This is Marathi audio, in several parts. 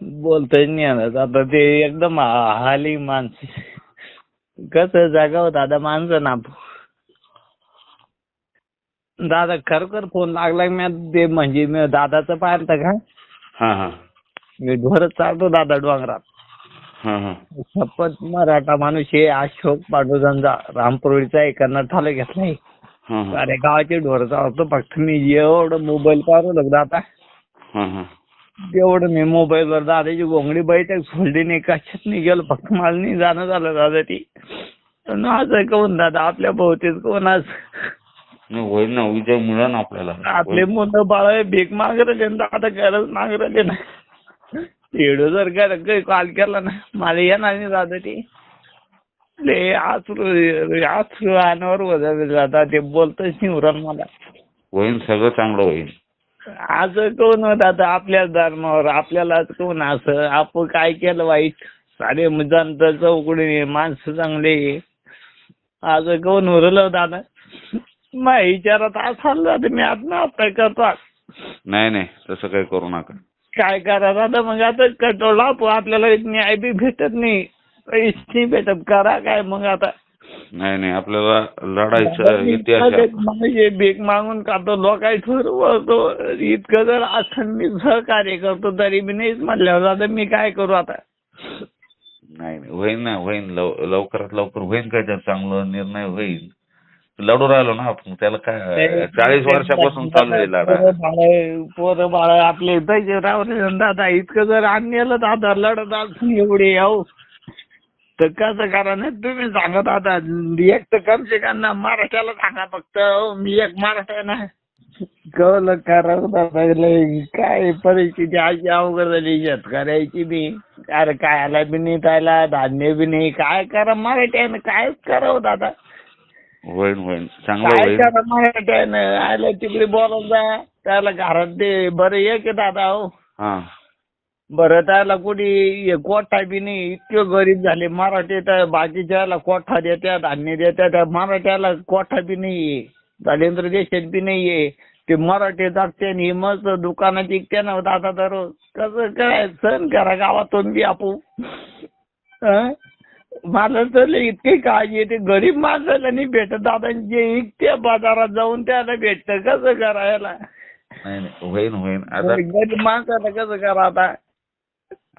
बोलताच नाही आलं आता ते एकदम हाली माणस. कसं जागाव दादा माणसं ना दादा खरोखर फोन लागला मी ते म्हणजे मी दादाचं पाहिलं का? हा हा. मी ढोरच चालतो दादा डोंगरात. हा हा. शपथ मराठा माणूस हे अशोक पांडुरंगा रामपुरीचा आहे हा हा. अरे गावाचे ढोर चालतो. फक्त मी एवढं मोबाईल पाहू लागलो आता? हा हा. तेवढं मी मोबाईलवर दादाची घोंगडी बैठक सोडली नाही कशात नाही गेलो फक्त मला नाही जाणं झालं दादा ती पण असं कहून दादा? आपल्या भोवतीच कोण आज होईल ना विजय मिळेल ना आपल्याला. आपले. मुलं बाळ भीक मागरले ना दादा गरज मागरले ना. येडो जर का कॉल केला ना मला येणार नाही दादा ते ले आसरू आसरू अनावर होत दादा ते बोलतच नाही उरण मला. होईल सगळं चांगलं होईल. असं कोण होत आता आपल्याच धर्मावर? आपल्यालाच कोण असं? आपण काय केलं वाईट? सारे जनता चौकडे माणसं चांगले. असं कोण उरलं दादा मग विचारात असं जाते मी आता आता करतो. नाही नाही. तसं काही करू नका. काय करा दादा मग आता कटोला आपल्याला न्याय बी भेटत नाही. पैसे नाही भेटत. करा काय मग आता? नाही नाही आपल्याला लढायचं इतिहास. म्हणजे भीक मागून काढतो लोकांनी ठरवतो इतकं जर असं मी सहकार्य करतो तरी मी नाहीच म्हटल्यावर आता मी काय करू आता? नाही नाही होईल ना होईल लव- लवकरात लवकर होईल काय तर चांगलं निर्णय होईल. लढू राहिलो ना आपण त्याला काय चाळीस वर्षापासून चालू आहे लढा. पोरं बाळं- पोरं बाळ आपले पैसे रावले दादा इतकं जर आणलेलं दादा लढत असून एवढे याव तर कसं करा नाही तुम्ही सांगा दादा एक तर कम से कम ना मराठ्याला सांगा फक्त अहो, मी एक मराठा आहे. ना कळलं करा दादा लय काय परिस्थिती अशी अवघड झाली शेतकऱ्याची बी. अरे खायला बी नाही त्याला धान्य बी नाही काय करा मराठ्यानं काय करावं दादा? होईल होईल चांगलं काय करा मराठ्यानं? आलं तिकडे बोलत जा त्याला घरात ते बरं एक आहे दादा हो. बरं त्याला कोणी कोठा बी नाही इतके गरीब झाले. मराठी तर बाकीच्याला कोठा देत्या धान्य देत्या त्या मराठ्याला कोठा बी नाहीये राजेंद्र देशात बी नाहीये ते मराठी जागते आणि मस्त दुकानात विकते ना दादा दररोज. कसं काय सण करा गावातून बी आपू? मला तर इतकी काळजी येते गरीब माणसाला नाही भेटत दादा. जे विकते बाजारात जाऊन त्याला भेटतं. कसं करायला होईल आता गरीब माणसाला कसं करा आता?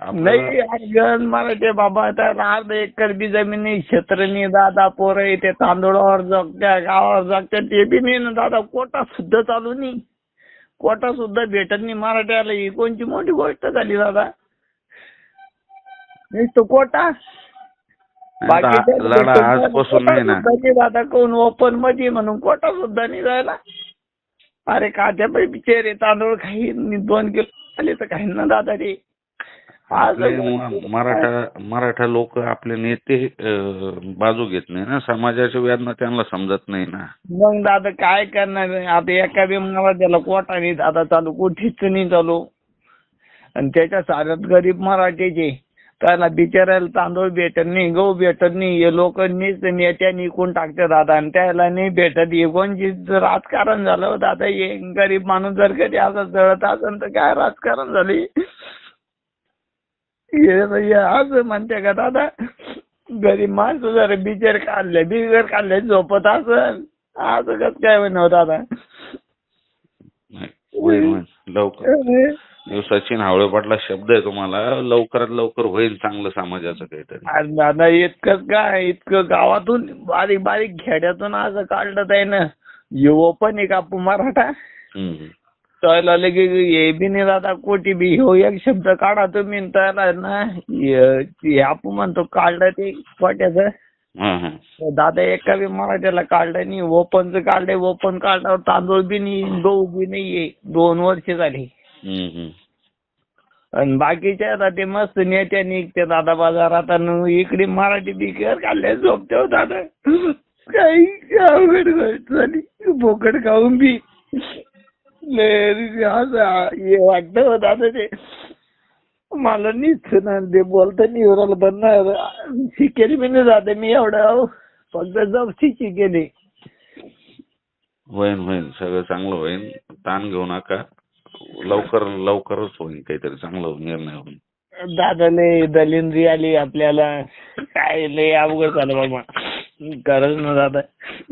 नाही अर्जन मराठे बाबा त्याला अर्ध एकर बी जमीन नाही क्षेत्र नाही दादा पोरं ते तांदूळावर जगत्या गावावर जगत्या ते बी नाही ना दादा कोटा सुद्धा चालू नाही. कोटा सुद्धा भेटत नाही मराठ्याला ही कोणची मोठी गोष्ट झाली दादा? नुसतं कोटा. नाही दादा कोण ओपनमध्ये म्हणून कोटा सुद्धा नाही जायला. अरे बाई बिचारे तांदूळ काही दोन किलो आले तर काही ना दादा रे. आपले मराठा मराठा लोक आपले नेते बाजू घेत नाही ना. समाजाच्या वेदना त्यांना समजत नाही ना. मग दादा काय करणार? आता एका बी मराठ्याला कोटा नाही. दादा चालू कुठेच नाही चालू. आणि त्याच्या साऱ्यात गरीब मराठीचे. त्याला बिचारायला तांदूळ भेटत नाही गहू भेटत नाही. हे लोक नीच नेत्या निकून टाकतात दादा. आणि त्याला नाही भेटत. हे कोणची राजकारण झालं हो दादा. हे गरीब माणूस जर कधी असं जळत असेल तर काय राजकारण झाले? असं म्हणते का दादा गरीब माणसं जर बिचार काढले बिगर काढले झोपत असं कसं काय म्हणत दादा? लवकर. सचिन हावळे पाटला शब्द आहे तुम्हाला लवकरात लवकर होईल चांगलं समाजाचं काहीतरी. दादा इतकं काय इतकं गावातून बारीक बारीक खेड्यातून असं काढलं आहे ना युव पण एक आपण मराठा. त्याला लगे हे बी नाही दादा कोटी बी हो एक शब्द काढा तुम्ही न त्याला ना हे हे आपण म्हणतो काढलं ते कोट्याचं हा दादा एका बी मराठ्याला काढलं नाही ओपनचं काढलंय ओपन काढल्यावर तांदूळ बी नाही गहू बी नाहीये दोन वर्ष झाली. आणि बाकीच्या आता ते मस्त नेत्या निघते दादा बाजारात आणि इकडे मराठी बिकर काढले झोपते हो दादा. काही अवघड गोष्ट झाली बोकड खाऊन बी. हे वाटतं दादा ते. मला नीच ना ते बोलता नाही उराला पण ना शिकेली मी नाही जाते मी एवढं. फक्त जपशी शिकेली. होईल होईल सगळं चांगलं होईल ताण घेऊ नका. लवकर लवकरच होईल काहीतरी चांगलं निर्णय होईल दादा लय दलिंद्री आली आपल्याला. काय लय अवघड झालं बाबा. खरंच ना दादा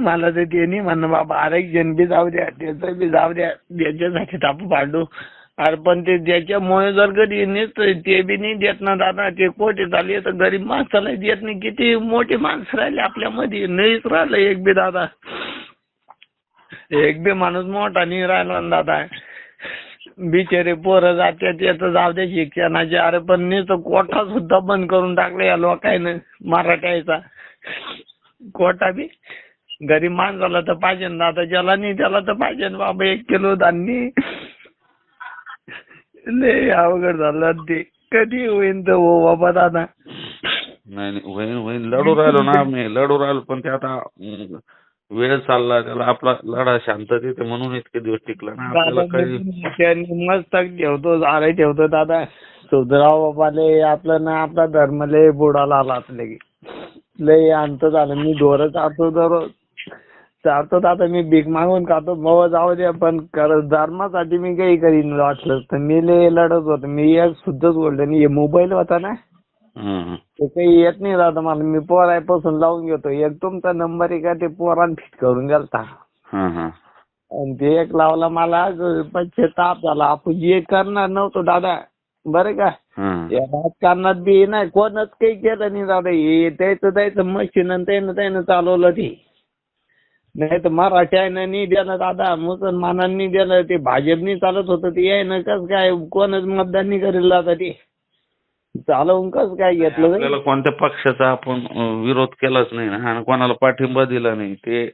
मला तर ते नाही म्हणणं बाबा आरक्षण बी जाऊ द्या त्याचं बी जाऊ द्या त्याच्यासाठी ताप पाडू. अरे पण ते ज्याच्यामुळे जर कधी नेत ते बी नाही देत ना दादा. ते कोठे झाले तर गरीब माणसाला देत नाही. किती मोठी माणसं राहिले आपल्यामध्ये. नाहीच राहिलं एक बी दादा. एक बी माणूस मोठा नाही राहिला ना दादा. बिचारे पोरं जाते त्याचं जाऊ दे शिक्षणाचे. अरे पण नुसतं कोठा सुद्धा बंद करून टाकला या लोकांना मराठ्याचा. कोटा बी. गरीब माणसाला तर पाहिजे ना दादा ज्याला नाही त्याला तर पाहिजे ना बाबा एक किलो धान्य. लय अवघड झालं ते. कधी होईन तर हो बाबा दादा. नाही नाही होईन होईन. लढू राहिलो ना आम्ही. लढू राहिलो पण ते आता अं, वेळ चालला त्याला आपला लढा शांततेत आहे म्हणून इतके दिवस टिकला ना आपल्याला काही त्यांनी मस्त ठेवतो झाडे ठेवतो दादा. सुधराव बाबाले आपलं ना आपला धर्म लय बुडाला आला की लय अंत झालं मी ढोरं चारतो दररोज चारतो दादा मी भीक मागून खातो. बाबा जाऊ द्या पण धर्मासाठी मी काही करीन वाटलं तर. मी लय लढत होतो. मी एक सुद्धच बोललो नाही मोबाईल होता ना. ते काही येत नाही दादा मला. मी पोरापासून लावून घेतो. एक तुमचा नंबर आहे का? ते पोरान फिट करून गेलता. आणि ते एक लावला मला. पश्चाताप झाला. आपण जे करणार नव्हतो दादा. बरं का. या राजकारणात बी नाही कोणच काही केलं नाही दादा. हे त्याचं त्याचं मशीन आणि त्यानं त्यानं चालवलं ते. नाही तर मराठ्यानं नाही दिलं दादा. मुसलमानांनी दिलं ते भाजपनी चालत होतं ते यायनं कस काय? कोणच मतदान नाही करेल दादा ते. चालवून कस काय घेतलं? आपल्याला कोणत्या पक्षाचा आपण विरोध केलाच नाही ना. आणि कोणाला पाठिंबा दिला नाही. ते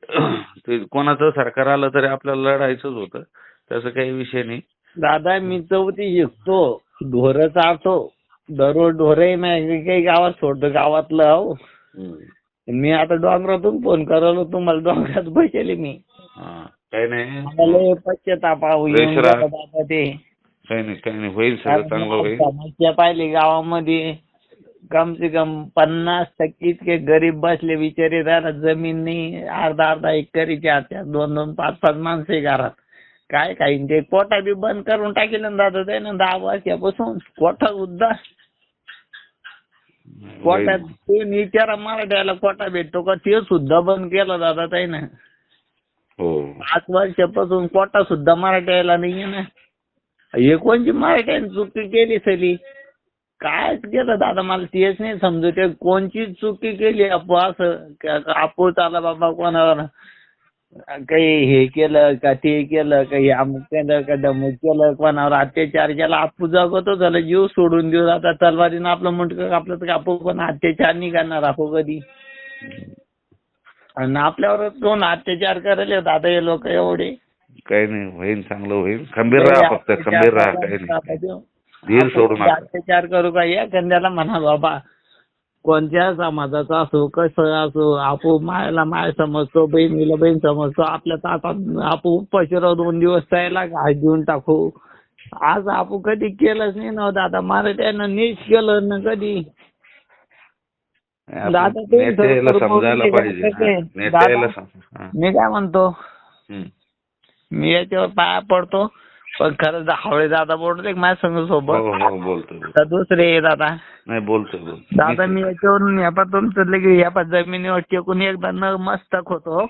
ते कोणाचं सरकार आलं तरी आपल्याला लढायचंच होतं. त्याचा काही विषय नाही. दादा मी चौथी शिकतो ढोरं चारतो दररोज ढोरही नाही काही गावात सोडतो गावातलं हो मी आता डोंगरातून फोन करायला तुम्हाला डोंगरात बसले मी. काही नाही. मला लय पश्चाताप आहो येऊन बेशरा. गेला दादा ते. काही नाही काही नाही. होईल सगळं चांगलं होईल. समस्या पाहिली गावामध्ये. कम से कम पन्नास टक्के इतके गरीब बसले बिचारे जमीन नाही अर्धा अर्धा एकरीच्या दोन दोन पाच पाच माणसं घरात. काय काही ते कोटा बी बंद करून टाकेल ना दादा त्यानं दहा वर्षापासून कोटा सुद्धा कोटात होईल. तुम्ही विचारा मराठ्याला कोटा भेटतो का? ते सुद्धा बंद केलं दादा त्यानं हो. पाच वर्षापासून कोटा सुद्धा मराठ्याला नाहीये ना. हे कोणची मराठ्याने चुकी केली सली? काय केलं दादा मला तेच नाही समजत. ते कोणची चुकी केली? असं आपू चाला बाबा कोणावर? काही हे केलं का ते केलं का हे अमुक केलं का डमुक केलं कोणावर अत्याचार केला आपू जगतो झालं जीव सोडून देऊ आता तलवारीनं आपलं मुंडकं कापलं तर आपू पण अत्याचार नाही करणार आपू कधी? आणि आपल्यावर कोण अत्याचार करायला दादा हे लोक एवढे. काही नाही होईल चांगलं होईल. खंबीर राहा फक्त खंबीर राहा काही नाही. अत्याचार करू का या कंद्याला म्हणा बाबा कोणत्या समाजाचा असो कसं असो आपू मायला माय समजतो बहिणीला बहीण समजतो आपल्या ताटात आपू उपाशीराव दोन दिवस त्याला घास देऊन टाकू आज आपू कधी केलंच नाही ना हो दादा मराठ्यानं नीच केलं ना कधी दादा. हा, हा. मी काय म्हणतो. मी याच्यावर पाया पडतो पण खरं हावळे दादा बोलतो माझ्या संग हो सोबत हो. तर दुसरे दादा नाही बोलतोय बोलतोय. दादा मी याच्यावरून या पा तुमचं लगे या पा जमिनीवर टेकून एकदा न मस्तक होतो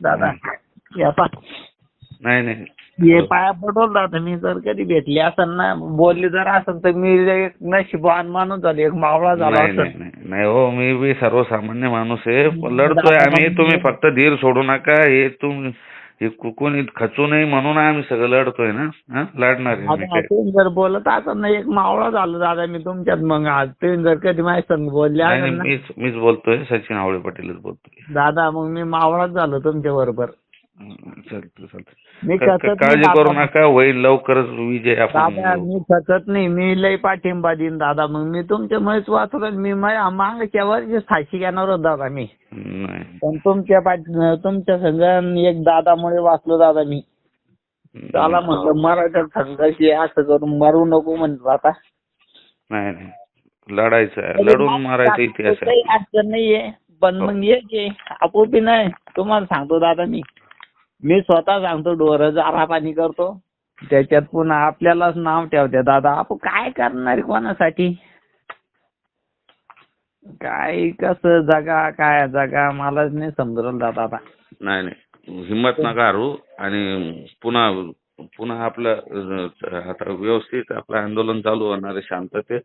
दादा या पा नाही नाही. हे पाया पडवलं दादा मी जर कधी भेटली असेल ना बोलली जर असेल तर मी एक नशिबान माणूस झालो एक मावळा झाला नाही असेल नाही नाही नाही हो मी बी सर्वसामान्य माणूस आहे पण लढतोय आम्ही तुम्ही फक्त धीर सोडू नका हे तुम हे कोणी खचू नये म्हणून आम्ही सगळं लढतोय ना? हा? लढणार आता तुम्ही जर बोलत असाल ना एक मावळा झालो दादा मी तुमच्यात मग आज. तुम्ही जर कधी माझ्या संग बोलले नाही असेल नाही, ना? मीच मीच बोलतोय सचिन आवळे पाटीलच बोलतोय. दादा मग मी मावळाच झालो तुमच्या बरोबर. हं, मी नाही काळजी करू. नका होईल लवकरच विजय दादा आपण मी खचत नाही मी लय पाठिंबा देईन दादा. मग मी तुमच्या महेश वाचलं मी मा- मागच्या वर्षी साक्षी घेणार होतो दादा मी. नाही. पण तुमच्या पाठ तुमच्या संघ एक दादामुळे वाचलो दादा मी. चला म्हटलं मराठा संघाशी असं करून मरू नको म्हणलं आता. नाही नाही. लढायचं आहे. लढून मारायचा इतिहास काही आहे अडचण नाहीये. पण मग ये की आपोआप बी नाही तुम्हाला सांगतो दादा मी. मी स्वतः सांगतो डोर जारा पाणी करतो. त्याच्यात पुन्हा आपल्यालाच नाव ठेवते दादा आपण काय करणार कोणासाठी? काय कसं जगा काय जगा मलाच नाही समजलं दादा. आता नाही नाही. हिंमत नका हरू आणि पुन्हा पुन्हा आपलं आता व्यवस्थित आपलं आंदोलन चालू होणार आहे शांततेत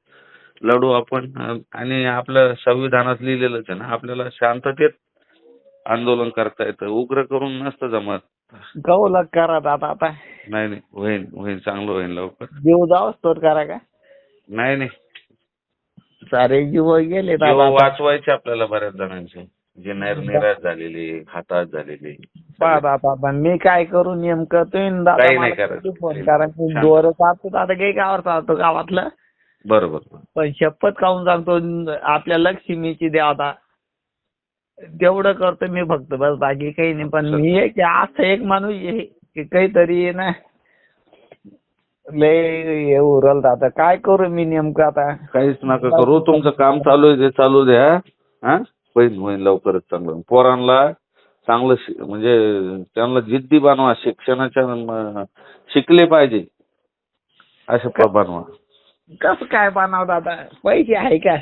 लढू आपण. आणि आपलं संविधानात लिहिलेलंच आहे ना आपल्याला शांततेत आंदोलन करता येतं. उग्र करून नसतं जमत. कौलक करा दादा आता. नाही नाही. होईन होईन. चांगलं होईन लवकर. जीव जावच तर करा का? नाही नाही. सारे जीव गेले जीव दादा आता. वाचवायचे आपल्याला बऱ्याच जणांचे. जे निराश झालेले हातात झालेले. पहा दादा पण मी काय करू नेमकं? तुम्ही दादा काही नाही मला करायचं. कधी फोन करा. मी शांत. दोर चालतो दादा. काही गावावर चालतो गावातलं. बरोबर. पण शपथ खाऊन सांगतो आपल्या लक्ष्मीची द्या आता. तेवढं करतो मी फक्त. बस बाकी काही नाही. पण मी एक असं एक माणूस आहे की काहीतरी ना लय हे उरल दादा काय करू मी नेमकं आता? काहीच नका करू. तुमचं काम चालू आहे ते चालू द्या. हा? होईल होईल लवकरच चांगलं. पोरांना चांगलं म्हणजे त्यांना जिद्दी बनवा. शिक्षणाच्या शिकले पाहिजे. असं बनवा कसं काय बनाव दादा पैसे आहे का?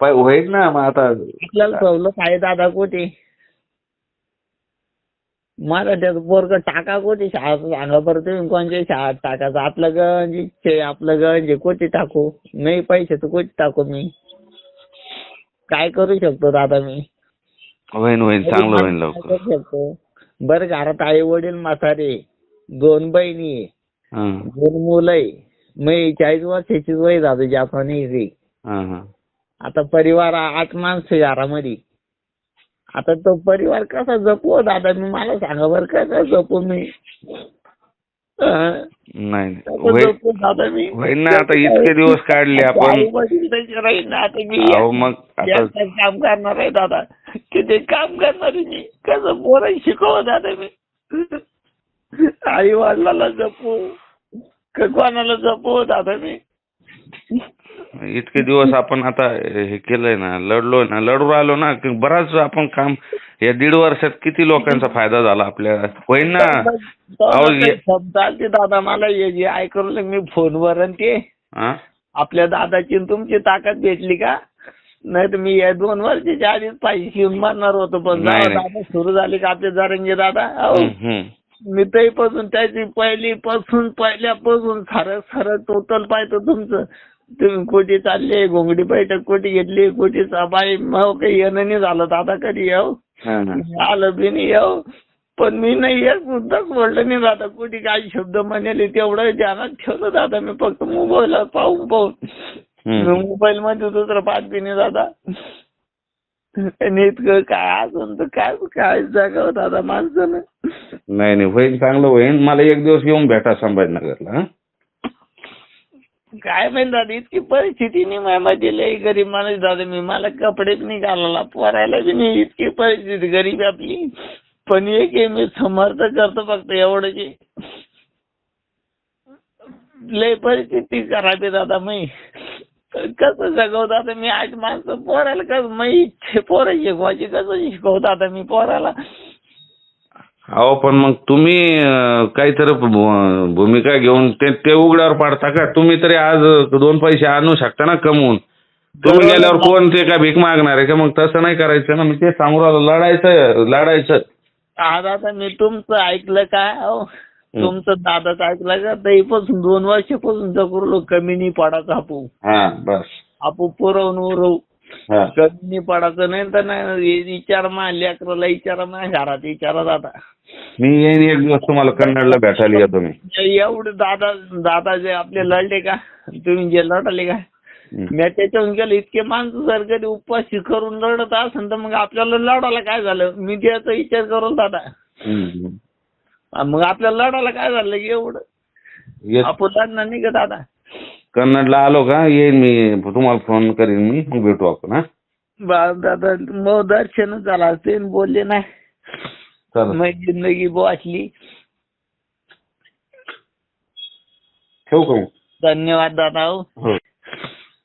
पाय होईल ना मग आता आपल्याला सवलत आहे दादा कुठे? मराठ्यात पोरग टाका कुठे? शाळा सांगा बरं तुम्ही कोणत्या शाळेत टाकायचं? आपलं गंज आपलं गंज कुठे टाकू? नाही पैसे तर कुठे टाकू मी? काय करू शकतो दादा मी? होईन होईन चांगलं होईन लवकर. करू शकतो? बरं घरात आई वडील म्हातारे दोन बहिणी आहे, हं, दोन मुलं आहे. मी चाळीस वर्षाची वय दादा जापानी हं, हं. आता परिवार आठ माणसं घरामध्ये. आता तो परिवार कसा जपू हो दादा? मी मला सांगा बरं कसा जपू मी? नाही नाही. कसं होईल जपू दादा मी? होईल ना आता इतके दिवस काढले आपण. राहील ना? आता मी अहो मग आता एकटाच काम करणार आहे दादा. किती काम करणार आहे मी? कसं पोरं शिकव दादा मी? आई वडिलाला जपू का कोणाला जपू दादा मी? इतके दिवस आपण आता हे केलंय ना लढलोय ना लढू राहिलो ना की बराच आपण काम या दीड वर्षात किती लोकांचा फायदा झाला आपल्या? होईल ना? अहो, ये- चालते दादा मला हे जे ऐकलं मी फोनवर आणि ते. हा? आपल्या दादाची आणि तुमची ताकद भेटली का? नाही तर मी या दोन वर्षाच्या आधीच घेऊन मारणार होतो. पण नाही, जेव्हा नाही. दादा सुरू झाले का आपले जारंगे दादा? अहो, हम्म, हम्म. मी तरीपासून त्याची पहिली पासून पहिल्यापासून सारं सारं टोटल पाहतो तुमचं. तुम्ही कुठे चालले घोंगडी बैठक कुठे घेतली कुठे सबाई मग काही येणं नाही झालं दादा कधी येऊ. आलं बी नाही येऊ. पण मी नाही एक मुद्दाच बोललं नाही दादा कुठे काही शब्द म्हणाले तेवढं ध्यानात ठेवलं दादा मी फक्त मोबाईल पाहून पाहून. मोबाईल मध्ये दुसरं पाच बी नाही दादा इतकं काय असून तर काय काय जगावं दादा माणसानं? नाही नाही होईल चांगलं होईल मला एक दिवस येऊन भेटा संभाजीनगरला हा? काय माहिती दादा इतकी परिस्थिती नाही माझ्यामध्ये लई गरीब माणूस दादा मी मला कपडे बी नाही घालायला पोरायला बी नाही. इतकी परिस्थिती गरीब आहे आपली. पण एक आहे मी समर्थ करतो फक्त एवढं की लय परिस्थिती खराब आहे दादा मी. कसं जगवतो आता मी आज माणसं पोरायला कसं मी इच्छे पोरं शिकवायची कसं शिकवतो आता मी पोराला? अहो पण मग तुम्ही अं, काहीतरी भू- भूमिका घेऊन ते ते उघड्यावर पाडता का? तुम्ही तरी आज दोन पैसे आणू शकता ना कमवून? तुम्ही. गेल्यावर कोण ते काय भीक मागणार आहे का? मग तसं नाही करायचं ना. मी ते सांगू राहिलो लढायचं लढायचं. आज आता मी तुमचं ऐकलं काय अहो तुमचं दादाचं ऐकलं का तरीपासून दोन वर्षापासून जगलो कमी नाही पडायचं आपू हा बस. आपू पुरवून उरवू. हा. कमी नाही पडायचं नाही तर नाही विचार मा लेकराला विचारा मा घरात विचारा दादा. मी येईन एक दिवस तुम्हाला कन्नडला भेटायला येतो मी. एवढे दादा दादा जे आपले लढले का तुम्ही जे लढले का. मी त्याच्याहून गेलो इतके माणसं जर कधी उपाशी करून लढत असेल तर मग आपल्याला लढायला काय झालं? मी त्याचा विचार करू दादा. मग आपल्याला लढायला काय झालं? की एवढं. आपण लढणार नाही का दादा? कन्नडला आलो का? येईन मी. तुम्हाला फोन करीन मी. मग भेटू आपण हा? बा- दादा मग दर्शन झाला. ते बोलले नाही मग जिंदगी वाचली. ठेवू का धन्यवाद दादा हो. हो.